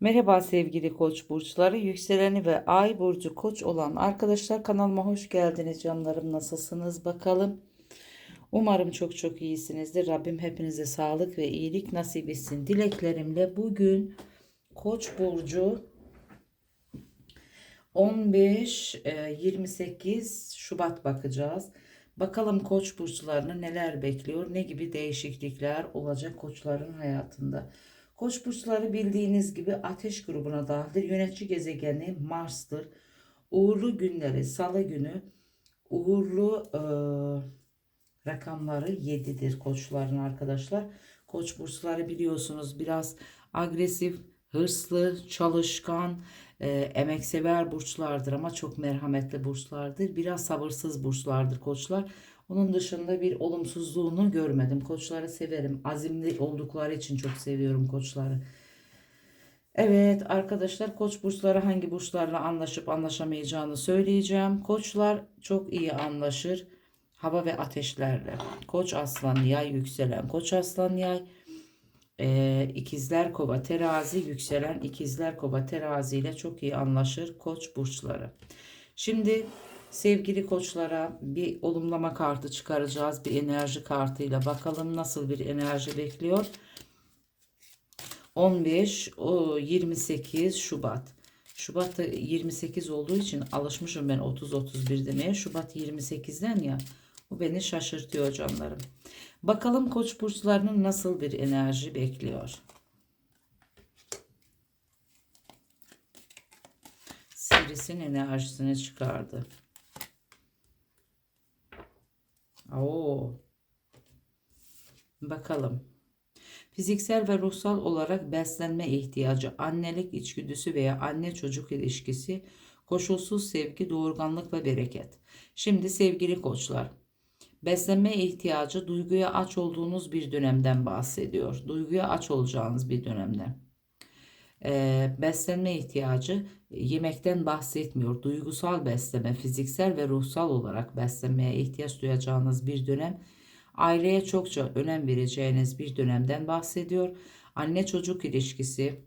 Merhaba sevgili koç burçları, yükseleni ve ay burcu koç olan arkadaşlar kanalıma hoş geldiniz canlarım nasılsınız bakalım. Umarım çok çok iyisinizdir. Rabbim hepinize sağlık ve iyilik nasip etsin. Dileklerimle bugün koç burcu 15-28 Şubat bakacağız. Bakalım koç burçlarını neler bekliyor, ne gibi değişiklikler olacak koçların hayatında. Koç burçları bildiğiniz gibi ateş grubuna dahildir. Yönetici gezegeni Mars'tır. Uğurlu günleri salı günü uğurlu e, rakamları 7'dir koçların arkadaşlar. Koç burçları biliyorsunuz biraz agresif, hırslı, çalışkan, e, emeksever burçlardır ama çok merhametli burçlardır. Biraz sabırsız burçlardır koçlar. Onun dışında bir olumsuzluğunu görmedim. Koçları severim. Azimli oldukları için çok seviyorum koçları. Evet arkadaşlar koç burçları hangi burçlarla anlaşıp anlaşamayacağını söyleyeceğim. Koçlar çok iyi anlaşır hava ve ateşlerle. Koç aslan yay yükselen koç aslan yay. Ee, ikizler kova terazi yükselen ikizler kova terazi ile çok iyi anlaşır koç burçları. Şimdi sevgili koçlara bir olumlama kartı çıkaracağız. Bir enerji kartıyla bakalım nasıl bir enerji bekliyor. 15 o 28 Şubat. Şubat 28 olduğu için alışmışım ben 30 31 demeye. Şubat 28'den ya. Bu beni şaşırtıyor canlarım. Bakalım koç burçlarının nasıl bir enerji bekliyor. Sivrisin enerjisini çıkardı. Oo. Bakalım. Fiziksel ve ruhsal olarak beslenme ihtiyacı, annelik içgüdüsü veya anne çocuk ilişkisi, koşulsuz sevgi, doğurganlık ve bereket. Şimdi sevgili koçlar, beslenme ihtiyacı duyguya aç olduğunuz bir dönemden bahsediyor. Duyguya aç olacağınız bir dönemden. Beslenme ihtiyacı yemekten bahsetmiyor. Duygusal besleme, fiziksel ve ruhsal olarak beslenmeye ihtiyaç duyacağınız bir dönem. Aileye çokça önem vereceğiniz bir dönemden bahsediyor. Anne çocuk ilişkisi,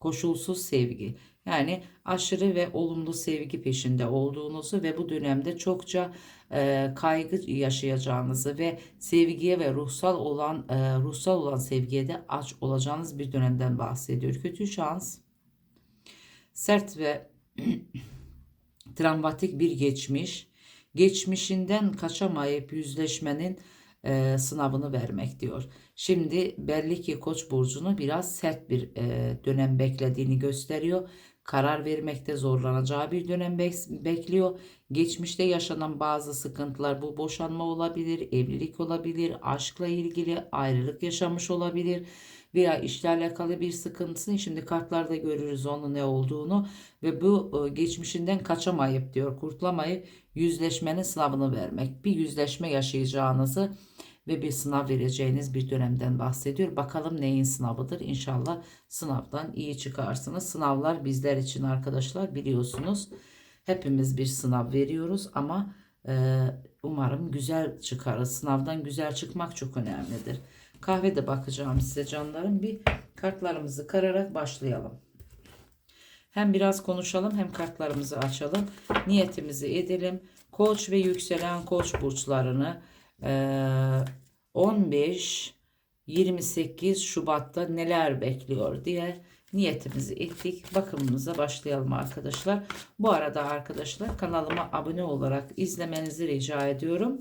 koşulsuz sevgi. Yani aşırı ve olumlu sevgi peşinde olduğunuzu ve bu dönemde çokça e, kaygı yaşayacağınızı ve sevgiye ve ruhsal olan e, ruhsal olan sevgiye de aç olacağınız bir dönemden bahsediyor. Kötü şans, sert ve travmatik bir geçmiş, geçmişinden kaçamayıp yüzleşmenin e, sınavını vermek diyor. Şimdi belli ki Koç burcunu biraz sert bir e, dönem beklediğini gösteriyor. Karar vermekte zorlanacağı bir dönem bek- bekliyor. Geçmişte yaşanan bazı sıkıntılar bu boşanma olabilir, evlilik olabilir, aşkla ilgili ayrılık yaşamış olabilir veya işle alakalı bir sıkıntısını şimdi kartlarda görürüz onun ne olduğunu ve bu e, geçmişinden kaçamayıp diyor kurtulamayıp yüzleşmenin sınavını vermek bir yüzleşme yaşayacağınızı ve bir sınav vereceğiniz bir dönemden bahsediyor. Bakalım neyin sınavıdır? İnşallah sınavdan iyi çıkarsınız. Sınavlar bizler için arkadaşlar biliyorsunuz. Hepimiz bir sınav veriyoruz ama e, umarım güzel çıkarız. Sınavdan güzel çıkmak çok önemlidir. Kahvede bakacağım size canlarım. Bir kartlarımızı kararak başlayalım. Hem biraz konuşalım hem kartlarımızı açalım. Niyetimizi edelim. Koç ve yükselen koç burçlarını 15 28 Şubat'ta neler bekliyor diye niyetimizi ettik. Bakımımıza başlayalım arkadaşlar. Bu arada arkadaşlar kanalıma abone olarak izlemenizi rica ediyorum.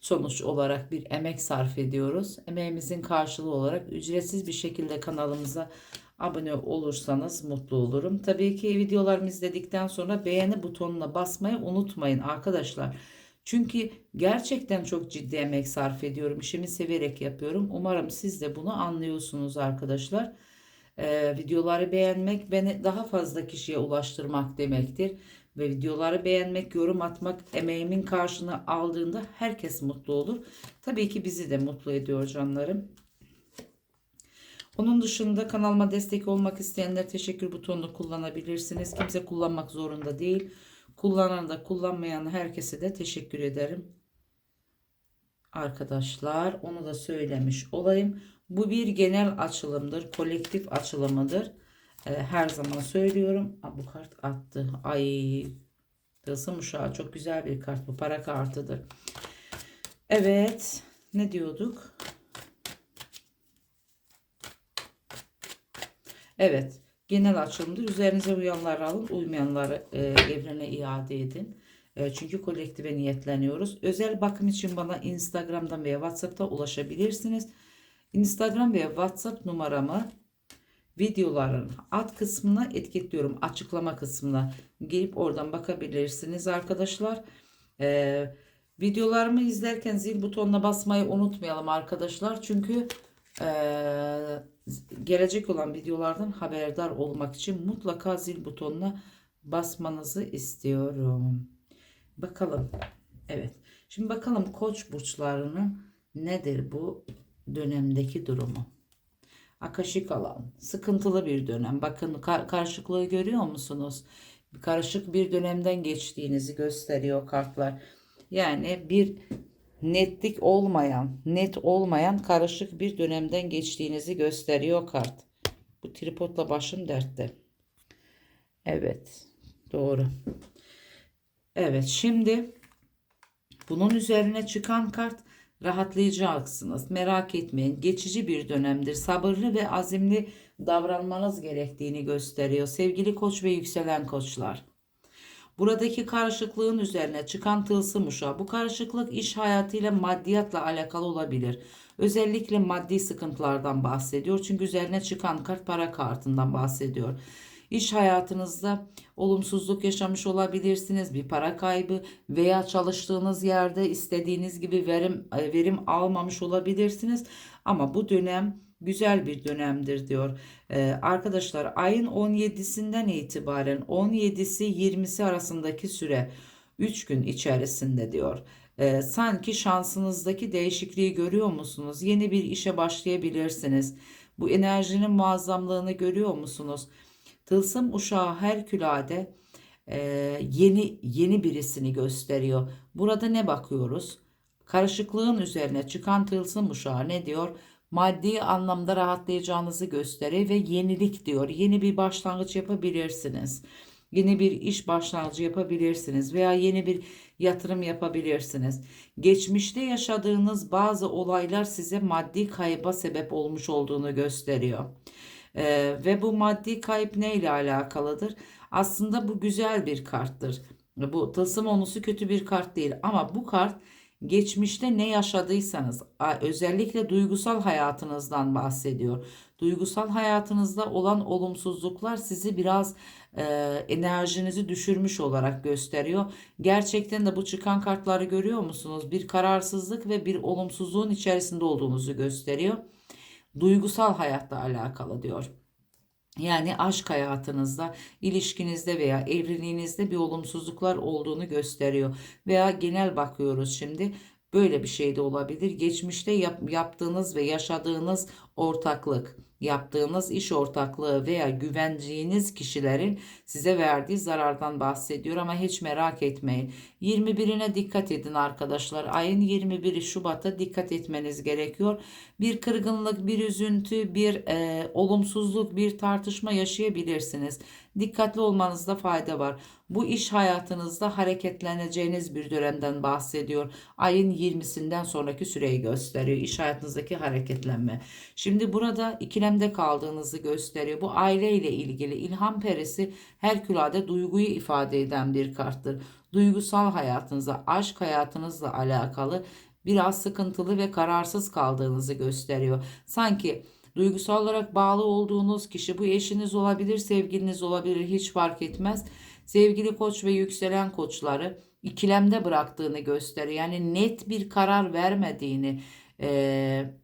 Sonuç olarak bir emek sarf ediyoruz. Emeğimizin karşılığı olarak ücretsiz bir şekilde kanalımıza abone olursanız mutlu olurum. Tabii ki videolarımı izledikten sonra beğeni butonuna basmayı unutmayın arkadaşlar. Çünkü gerçekten çok ciddi emek sarf ediyorum. İşimi severek yapıyorum. Umarım siz de bunu anlıyorsunuz arkadaşlar. Ee, videoları beğenmek beni daha fazla kişiye ulaştırmak demektir. Ve videoları beğenmek, yorum atmak emeğimin karşını aldığında herkes mutlu olur. Tabii ki bizi de mutlu ediyor canlarım. Onun dışında kanalıma destek olmak isteyenler teşekkür butonunu kullanabilirsiniz. Kimse kullanmak zorunda değil. Kullanan da kullanmayan herkese de teşekkür ederim. Arkadaşlar onu da söylemiş olayım. Bu bir genel açılımdır. Kolektif açılımıdır. e, her zaman söylüyorum. Aa, bu kart attı. Ay Tılsım uşağı çok güzel bir kart bu. Para kartıdır. Evet. Ne diyorduk? Evet. Genel açılımda üzerinize uyanları alın. Uymayanları e, evrene iade edin. E, çünkü kolektife niyetleniyoruz. Özel bakım için bana Instagram'dan veya WhatsApp'ta ulaşabilirsiniz. Instagram veya WhatsApp numaramı videoların alt kısmına etiketliyorum. Açıklama kısmına gelip oradan bakabilirsiniz arkadaşlar. Ee, videolarımı izlerken zil butonuna basmayı unutmayalım arkadaşlar. Çünkü ee, gelecek olan videolardan haberdar olmak için mutlaka zil butonuna basmanızı istiyorum. Bakalım. Evet. Şimdi bakalım koç burçlarının nedir bu dönemdeki durumu? Akaşik alan. Sıkıntılı bir dönem. Bakın kar- karışıklığı görüyor musunuz? Karışık bir dönemden geçtiğinizi gösteriyor kartlar. Yani bir netlik olmayan, net olmayan karışık bir dönemden geçtiğinizi gösteriyor kart. Bu tripodla başım dertte. Evet. Doğru. Evet şimdi bunun üzerine çıkan kart rahatlayacaksınız. Merak etmeyin. Geçici bir dönemdir. Sabırlı ve azimli davranmanız gerektiğini gösteriyor. Sevgili koç ve yükselen koçlar. Buradaki karışıklığın üzerine çıkan tılsım uşağı. Bu karışıklık iş hayatıyla maddiyatla alakalı olabilir. Özellikle maddi sıkıntılardan bahsediyor. Çünkü üzerine çıkan kart para kartından bahsediyor. İş hayatınızda olumsuzluk yaşamış olabilirsiniz, bir para kaybı veya çalıştığınız yerde istediğiniz gibi verim verim almamış olabilirsiniz. Ama bu dönem güzel bir dönemdir diyor. Ee, arkadaşlar ayın 17'sinden itibaren 17'si 20'si arasındaki süre 3 gün içerisinde diyor. Ee, sanki şansınızdaki değişikliği görüyor musunuz? Yeni bir işe başlayabilirsiniz. Bu enerjinin muazzamlığını görüyor musunuz? Tılsım uşağı Herkülade e, yeni yeni birisini gösteriyor. Burada ne bakıyoruz? Karışıklığın üzerine çıkan tılsım uşağı ne diyor? Maddi anlamda rahatlayacağınızı gösteriyor ve yenilik diyor. Yeni bir başlangıç yapabilirsiniz. Yeni bir iş başlangıcı yapabilirsiniz veya yeni bir yatırım yapabilirsiniz. Geçmişte yaşadığınız bazı olaylar size maddi kayba sebep olmuş olduğunu gösteriyor. Ee, ve bu maddi kayıp ne ile alakalıdır? Aslında bu güzel bir karttır. Bu tılsım onusu kötü bir kart değil ama bu kart geçmişte ne yaşadıysanız özellikle duygusal hayatınızdan bahsediyor. Duygusal hayatınızda olan olumsuzluklar sizi biraz e, enerjinizi düşürmüş olarak gösteriyor. Gerçekten de bu çıkan kartları görüyor musunuz? Bir kararsızlık ve bir olumsuzluğun içerisinde olduğunuzu gösteriyor duygusal hayatta alakalı diyor. Yani aşk hayatınızda, ilişkinizde veya evliliğinizde bir olumsuzluklar olduğunu gösteriyor. Veya genel bakıyoruz şimdi. Böyle bir şey de olabilir. Geçmişte yap, yaptığınız ve yaşadığınız ortaklık, yaptığınız iş ortaklığı veya güvendiğiniz kişilerin size verdiği zarardan bahsediyor ama hiç merak etmeyin. 21'ine dikkat edin arkadaşlar. Ayın 21'i Şubat'a dikkat etmeniz gerekiyor. Bir kırgınlık, bir üzüntü, bir e, olumsuzluk, bir tartışma yaşayabilirsiniz. Dikkatli olmanızda fayda var. Bu iş hayatınızda hareketleneceğiniz bir dönemden bahsediyor. Ayın 20'sinden sonraki süreyi gösteriyor. İş hayatınızdaki hareketlenme. Şimdi burada ikilemde kaldığınızı gösteriyor. Bu aile ile ilgili ilham perisi Herkülade duyguyu ifade eden bir karttır. Duygusal hayatınıza, aşk hayatınızla alakalı biraz sıkıntılı ve kararsız kaldığınızı gösteriyor. Sanki duygusal olarak bağlı olduğunuz kişi bu eşiniz olabilir, sevgiliniz olabilir hiç fark etmez. Sevgili koç ve yükselen koçları ikilemde bıraktığını gösteriyor. Yani net bir karar vermediğini, e,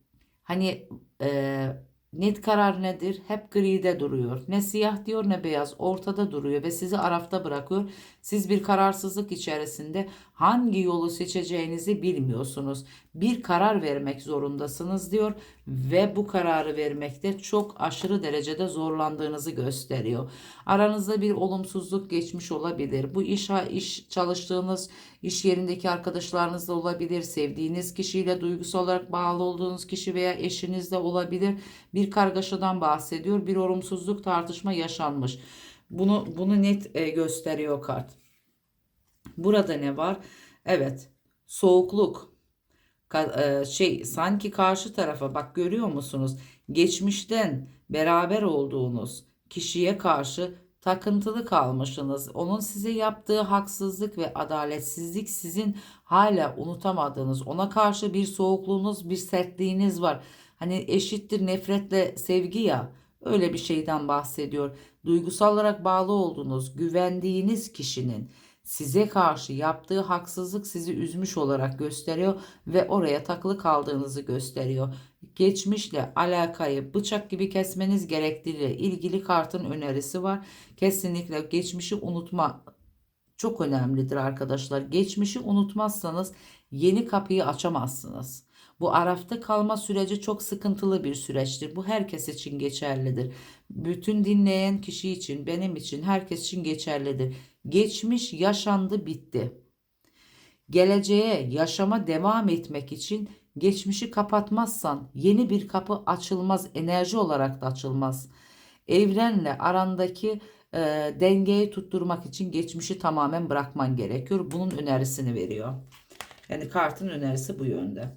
hani e, Net karar nedir? Hep gride duruyor. Ne siyah diyor ne beyaz. Ortada duruyor ve sizi arafta bırakıyor. Siz bir kararsızlık içerisinde hangi yolu seçeceğinizi bilmiyorsunuz. Bir karar vermek zorundasınız diyor ve bu kararı vermekte çok aşırı derecede zorlandığınızı gösteriyor. Aranızda bir olumsuzluk geçmiş olabilir. Bu iş iş çalıştığınız İş yerindeki arkadaşlarınız da olabilir. Sevdiğiniz kişiyle duygusal olarak bağlı olduğunuz kişi veya eşiniz de olabilir. Bir kargaşadan bahsediyor. Bir olumsuzluk tartışma yaşanmış. Bunu bunu net e, gösteriyor kart. Burada ne var? Evet. Soğukluk. E, şey sanki karşı tarafa bak görüyor musunuz? Geçmişten beraber olduğunuz kişiye karşı takıntılı kalmışsınız. Onun size yaptığı haksızlık ve adaletsizlik sizin hala unutamadığınız, ona karşı bir soğukluğunuz, bir sertliğiniz var. Hani eşittir nefretle sevgi ya. Öyle bir şeyden bahsediyor. Duygusal olarak bağlı olduğunuz, güvendiğiniz kişinin size karşı yaptığı haksızlık sizi üzmüş olarak gösteriyor ve oraya takılı kaldığınızı gösteriyor. Geçmişle alakayı bıçak gibi kesmeniz gerektiğiyle ilgili kartın önerisi var. Kesinlikle geçmişi unutma çok önemlidir arkadaşlar. Geçmişi unutmazsanız yeni kapıyı açamazsınız. Bu arafta kalma süreci çok sıkıntılı bir süreçtir. Bu herkes için geçerlidir. Bütün dinleyen kişi için, benim için, herkes için geçerlidir. Geçmiş yaşandı, bitti. Geleceğe, yaşama devam etmek için geçmişi kapatmazsan yeni bir kapı açılmaz, enerji olarak da açılmaz. Evrenle arandaki e, dengeyi tutturmak için geçmişi tamamen bırakman gerekiyor. Bunun önerisini veriyor. Yani kartın önerisi bu yönde.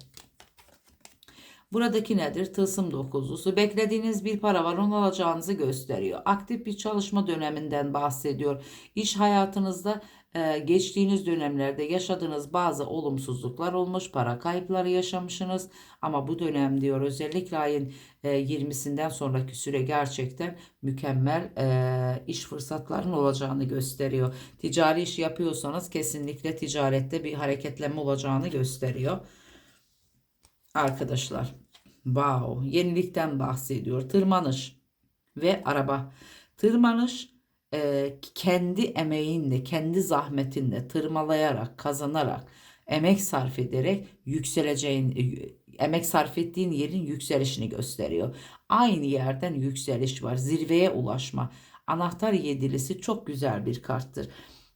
Buradaki nedir? Tılsım dokuzlusu. Beklediğiniz bir para var onu alacağınızı gösteriyor. Aktif bir çalışma döneminden bahsediyor. İş hayatınızda e, geçtiğiniz dönemlerde yaşadığınız bazı olumsuzluklar olmuş. Para kayıpları yaşamışsınız. Ama bu dönem diyor özellikle ayın e, 20'sinden sonraki süre gerçekten mükemmel e, iş fırsatlarının olacağını gösteriyor. Ticari iş yapıyorsanız kesinlikle ticarette bir hareketlenme olacağını gösteriyor. Arkadaşlar wow yenilikten bahsediyor. Tırmanış ve araba. Tırmanış e, kendi emeğinle, kendi zahmetinle tırmalayarak, kazanarak, emek sarf ederek yükseleceğin, e, emek sarf ettiğin yerin yükselişini gösteriyor. Aynı yerden yükseliş var. Zirveye ulaşma. Anahtar yedilisi çok güzel bir karttır.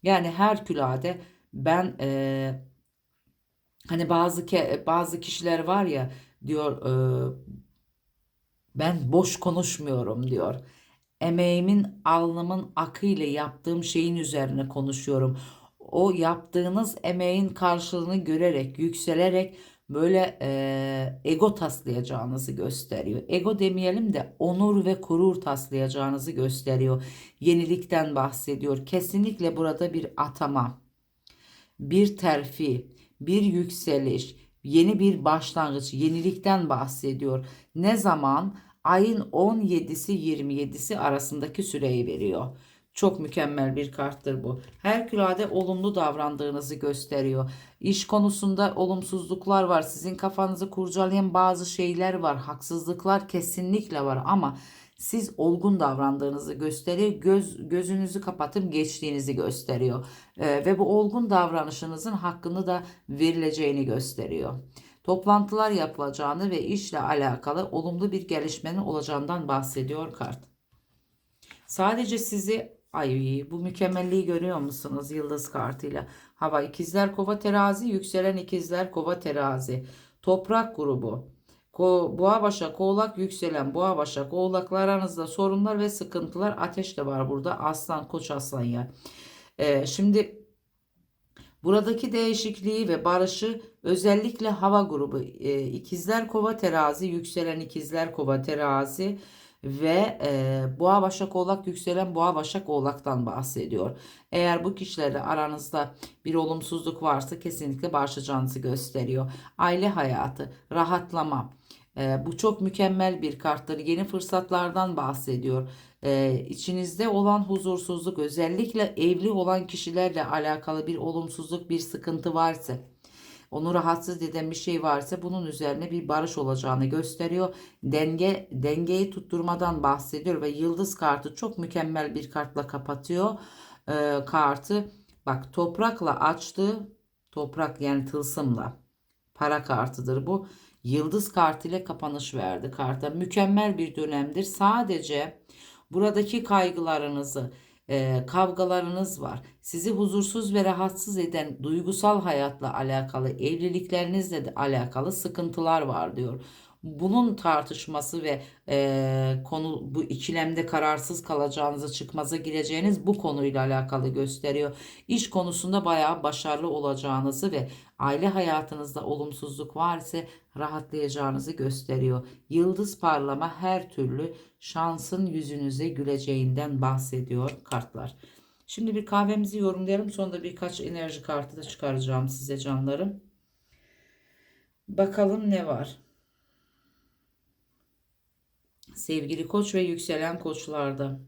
Yani Herkülade ben e, hani bazı ke, bazı kişiler var ya diyor e, ben boş konuşmuyorum diyor. Emeğimin, alnımın akıyla yaptığım şeyin üzerine konuşuyorum. O yaptığınız emeğin karşılığını görerek, yükselerek böyle e, ego taslayacağınızı gösteriyor. Ego demeyelim de onur ve gurur taslayacağınızı gösteriyor. Yenilikten bahsediyor. Kesinlikle burada bir atama, bir terfi, bir yükseliş, yeni bir başlangıç, yenilikten bahsediyor. Ne zaman? Ayın 17'si 27'si arasındaki süreyi veriyor. Çok mükemmel bir karttır bu. Herkülade olumlu davrandığınızı gösteriyor. İş konusunda olumsuzluklar var. Sizin kafanızı kurcalayan bazı şeyler var. Haksızlıklar kesinlikle var ama siz olgun davrandığınızı gösteriyor. Göz, gözünüzü kapatıp geçtiğinizi gösteriyor. Ee, ve bu olgun davranışınızın hakkını da verileceğini gösteriyor. Toplantılar yapılacağını ve işle alakalı olumlu bir gelişmenin olacağından bahsediyor kart. Sadece sizi ay bu mükemmelliği görüyor musunuz yıldız kartıyla? Hava ikizler kova terazi yükselen ikizler kova terazi. Toprak grubu. Ko, boğa başak oğlak yükselen boğa başak oğlaklar aranızda sorunlar ve sıkıntılar ateş de var burada aslan koç aslan ya. Ee, şimdi buradaki değişikliği ve barışı özellikle hava grubu e, ikizler kova terazi yükselen ikizler kova terazi ve e, boğa başak oğlak yükselen boğa başak oğlaktan bahsediyor. Eğer bu kişilerle aranızda bir olumsuzluk varsa kesinlikle barışacağınızı gösteriyor. Aile hayatı, rahatlama. E, bu çok mükemmel bir karttır. Yeni fırsatlardan bahsediyor. E, içinizde olan huzursuzluk özellikle evli olan kişilerle alakalı bir olumsuzluk, bir sıkıntı varsa onu rahatsız eden bir şey varsa bunun üzerine bir barış olacağını gösteriyor. Denge dengeyi tutturmadan bahsediyor ve yıldız kartı çok mükemmel bir kartla kapatıyor e, kartı. Bak toprakla açtı. Toprak yani tılsımla. Para kartıdır bu. Yıldız kartı ile kapanış verdi karta. Mükemmel bir dönemdir. Sadece buradaki kaygılarınızı e, kavgalarınız var. Sizi huzursuz ve rahatsız eden duygusal hayatla alakalı, evliliklerinizle de alakalı sıkıntılar var diyor. Bunun tartışması ve e, konu bu ikilemde kararsız kalacağınızı, çıkmaza gireceğiniz bu konuyla alakalı gösteriyor. İş konusunda bayağı başarılı olacağınızı ve aile hayatınızda olumsuzluk var ise rahatlayacağınızı gösteriyor. Yıldız parlama her türlü şansın yüzünüze güleceğinden bahsediyor kartlar. Şimdi bir kahvemizi yorumlayalım. Sonra da birkaç enerji kartı da çıkaracağım size canlarım. Bakalım ne var? Sevgili koç ve yükselen koçlarda.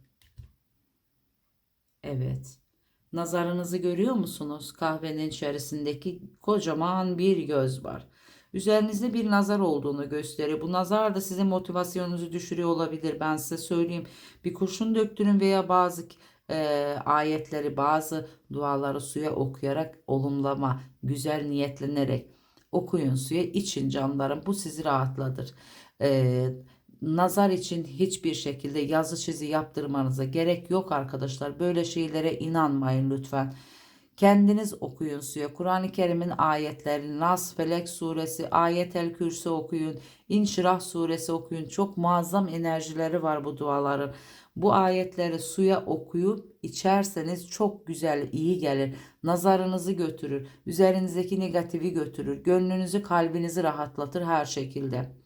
Evet. Nazarınızı görüyor musunuz? Kahvenin içerisindeki kocaman bir göz var. Üzerinizde bir nazar olduğunu gösteriyor. Bu nazar da sizin motivasyonunuzu düşürüyor olabilir. Ben size söyleyeyim. Bir kurşun döktürün veya bazı e, ayetleri, bazı duaları suya okuyarak olumlama, güzel niyetlenerek okuyun suya için canlarım. Bu sizi rahatlatır. E, nazar için hiçbir şekilde yazı çizi yaptırmanıza gerek yok arkadaşlar. Böyle şeylere inanmayın lütfen. Kendiniz okuyun suya. Kur'an-ı Kerim'in ayetlerini Nas, Felek suresi, Ayetel Kürsi okuyun. İnşirah suresi okuyun. Çok muazzam enerjileri var bu duaların. Bu ayetleri suya okuyup içerseniz çok güzel, iyi gelir. Nazarınızı götürür. Üzerinizdeki negatifi götürür. Gönlünüzü, kalbinizi rahatlatır her şekilde.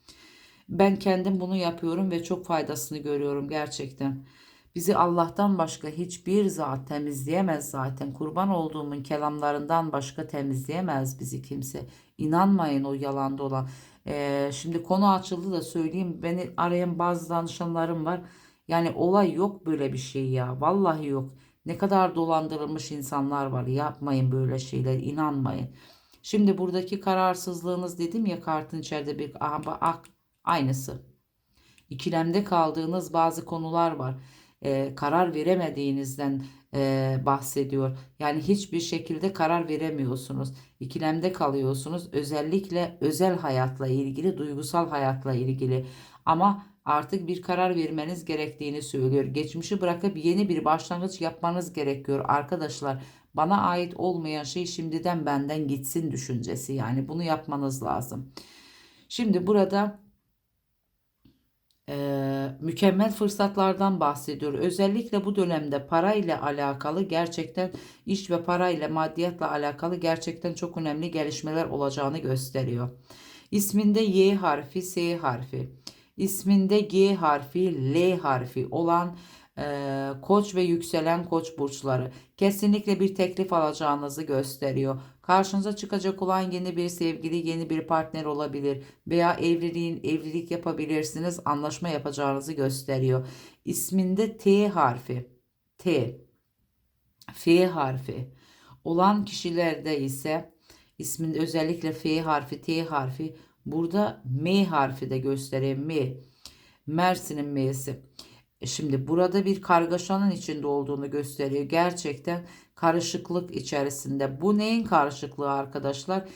Ben kendim bunu yapıyorum ve çok faydasını görüyorum gerçekten. Bizi Allah'tan başka hiçbir zat temizleyemez zaten. Kurban olduğumun kelamlarından başka temizleyemez bizi kimse. İnanmayın o yalanda olan. Ee, şimdi konu açıldı da söyleyeyim. Beni arayan bazı danışanlarım var. Yani olay yok böyle bir şey ya. Vallahi yok. Ne kadar dolandırılmış insanlar var. Yapmayın böyle şeyler. inanmayın. Şimdi buradaki kararsızlığınız dedim ya kartın içeride bir aynısı. İkilemde kaldığınız bazı konular var e, karar veremediğinizden e, bahsediyor. Yani hiçbir şekilde karar veremiyorsunuz. İkilemde kalıyorsunuz. Özellikle özel hayatla ilgili, duygusal hayatla ilgili. Ama artık bir karar vermeniz gerektiğini söylüyor. Geçmişi bırakıp yeni bir başlangıç yapmanız gerekiyor arkadaşlar. Bana ait olmayan şey şimdiden benden gitsin düşüncesi. Yani bunu yapmanız lazım. Şimdi burada e, mükemmel fırsatlardan bahsediyor. Özellikle bu dönemde para ile alakalı gerçekten iş ve para ile maddiyatla alakalı gerçekten çok önemli gelişmeler olacağını gösteriyor. İsminde Y harfi, S harfi, isminde G harfi, L harfi olan e, koç ve yükselen koç burçları kesinlikle bir teklif alacağınızı gösteriyor. Karşınıza çıkacak olan yeni bir sevgili, yeni bir partner olabilir veya evliliğin evlilik yapabilirsiniz, anlaşma yapacağınızı gösteriyor. İsminde T harfi, T, F harfi olan kişilerde ise isminde özellikle F harfi, T harfi burada M harfi de gösteriyor. M. Mersin'in M'si. E şimdi burada bir kargaşanın içinde olduğunu gösteriyor. Gerçekten karışıklık içerisinde. Bu neyin karışıklığı arkadaşlar?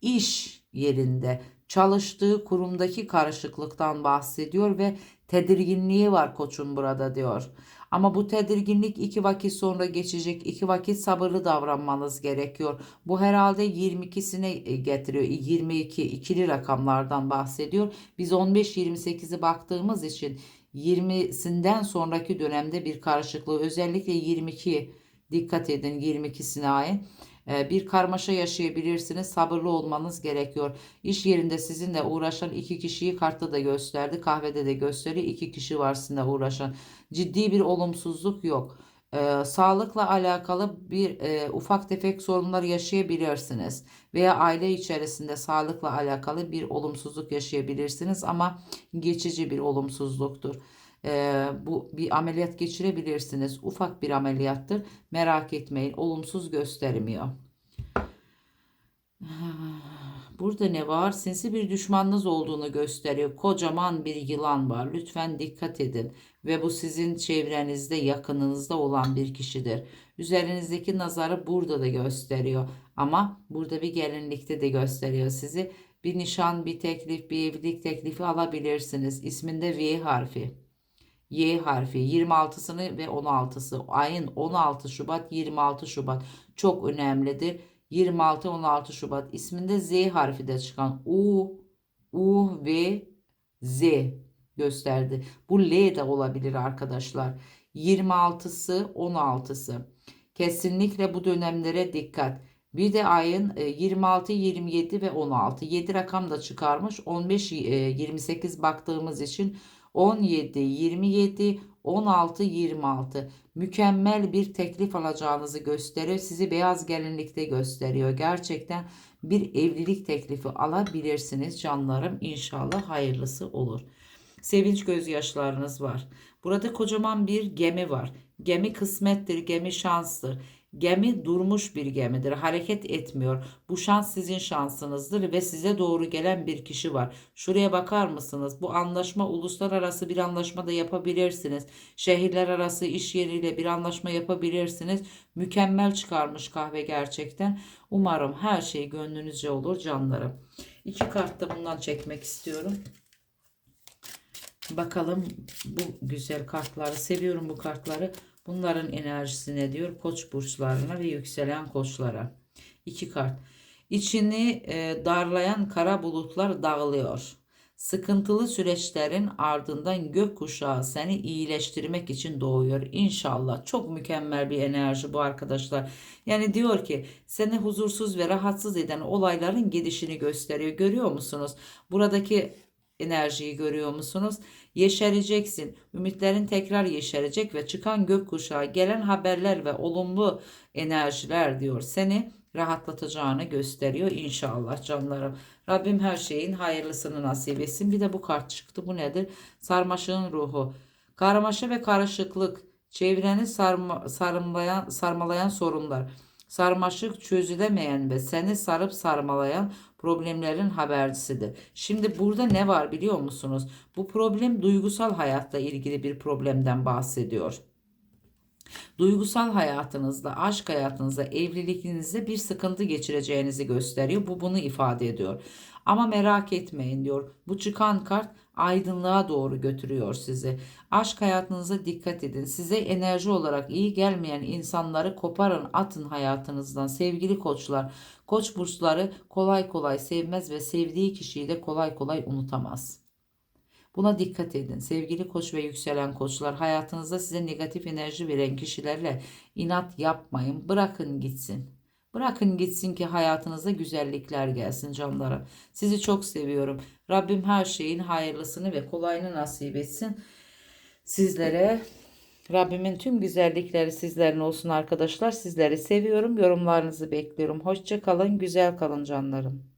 İş yerinde çalıştığı kurumdaki karışıklıktan bahsediyor ve tedirginliği var koçun burada diyor. Ama bu tedirginlik iki vakit sonra geçecek. iki vakit sabırlı davranmanız gerekiyor. Bu herhalde 22'sine getiriyor. 22 ikili rakamlardan bahsediyor. Biz 15-28'i baktığımız için 20'sinden sonraki dönemde bir karışıklığı özellikle 22 dikkat edin 22'sine ait ee, bir karmaşa yaşayabilirsiniz. Sabırlı olmanız gerekiyor. İş yerinde sizinle uğraşan iki kişiyi kartta da gösterdi. Kahvede de gösteriyor. İki kişi var sizinle uğraşan. Ciddi bir olumsuzluk yok. Ee, sağlıkla alakalı bir e, ufak tefek sorunlar yaşayabilirsiniz veya aile içerisinde sağlıkla alakalı bir olumsuzluk yaşayabilirsiniz ama geçici bir olumsuzluktur. Ee, bu bir ameliyat geçirebilirsiniz. Ufak bir ameliyattır. Merak etmeyin. Olumsuz göstermiyor. Burada ne var? Sinsi bir düşmanınız olduğunu gösteriyor. Kocaman bir yılan var. Lütfen dikkat edin. Ve bu sizin çevrenizde, yakınınızda olan bir kişidir. Üzerinizdeki nazarı burada da gösteriyor. Ama burada bir gelinlikte de gösteriyor sizi. Bir nişan, bir teklif, bir evlilik teklifi alabilirsiniz. İsminde V harfi. Y harfi 26'sını ve 16'sı ayın 16 Şubat 26 Şubat çok önemlidir. 26-16 Şubat isminde Z harfi de çıkan U, U ve Z gösterdi. Bu L de olabilir arkadaşlar. 26'sı 16'sı. Kesinlikle bu dönemlere dikkat. Bir de ayın e, 26, 27 ve 16. 7 rakam da çıkarmış. 15, e, 28 baktığımız için 17, 27, 16, 26. Mükemmel bir teklif alacağınızı gösteriyor. Sizi beyaz gelinlikte gösteriyor. Gerçekten bir evlilik teklifi alabilirsiniz canlarım. İnşallah hayırlısı olur. Sevinç gözyaşlarınız var. Burada kocaman bir gemi var. Gemi kısmettir, gemi şanstır. Gemi durmuş bir gemidir. Hareket etmiyor. Bu şans sizin şansınızdır ve size doğru gelen bir kişi var. Şuraya bakar mısınız? Bu anlaşma uluslararası bir anlaşma da yapabilirsiniz. Şehirler arası iş yeriyle bir anlaşma yapabilirsiniz. Mükemmel çıkarmış kahve gerçekten. Umarım her şey gönlünüzce olur canlarım. İki kart da bundan çekmek istiyorum. Bakalım bu güzel kartları seviyorum bu kartları. Bunların enerjisi ne diyor? Koç burçlarına ve yükselen koçlara. İki kart. İçini e, darlayan kara bulutlar dağılıyor. Sıkıntılı süreçlerin ardından gökkuşağı seni iyileştirmek için doğuyor. İnşallah çok mükemmel bir enerji bu arkadaşlar. Yani diyor ki seni huzursuz ve rahatsız eden olayların gidişini gösteriyor. Görüyor musunuz? Buradaki enerjiyi görüyor musunuz? Yeşereceksin. Ümitlerin tekrar yeşerecek ve çıkan gökkuşağı gelen haberler ve olumlu enerjiler diyor. Seni rahatlatacağını gösteriyor inşallah canlarım. Rabbim her şeyin hayırlısını nasip etsin. Bir de bu kart çıktı. Bu nedir? Sarmaşığın ruhu. Karmaşa ve karışıklık. Çevreni sarma, sarmalayan, sarmalayan sorunlar. Sarmaşık çözülemeyen ve seni sarıp sarmalayan problemlerin habercisidir. Şimdi burada ne var biliyor musunuz? Bu problem duygusal hayatla ilgili bir problemden bahsediyor. Duygusal hayatınızda, aşk hayatınızda, evliliğinizde bir sıkıntı geçireceğinizi gösteriyor. Bu bunu ifade ediyor. Ama merak etmeyin diyor. Bu çıkan kart aydınlığa doğru götürüyor sizi. Aşk hayatınıza dikkat edin. Size enerji olarak iyi gelmeyen insanları koparın, atın hayatınızdan. Sevgili koçlar, koç burçları kolay kolay sevmez ve sevdiği kişiyi de kolay kolay unutamaz. Buna dikkat edin. Sevgili koç ve yükselen koçlar hayatınızda size negatif enerji veren kişilerle inat yapmayın. Bırakın gitsin. Bırakın gitsin ki hayatınıza güzellikler gelsin canlarım. Sizi çok seviyorum. Rabbim her şeyin hayırlısını ve kolayını nasip etsin. Sizlere Rabbimin tüm güzellikleri sizlerin olsun arkadaşlar. Sizleri seviyorum. Yorumlarınızı bekliyorum. Hoşça kalın, güzel kalın canlarım.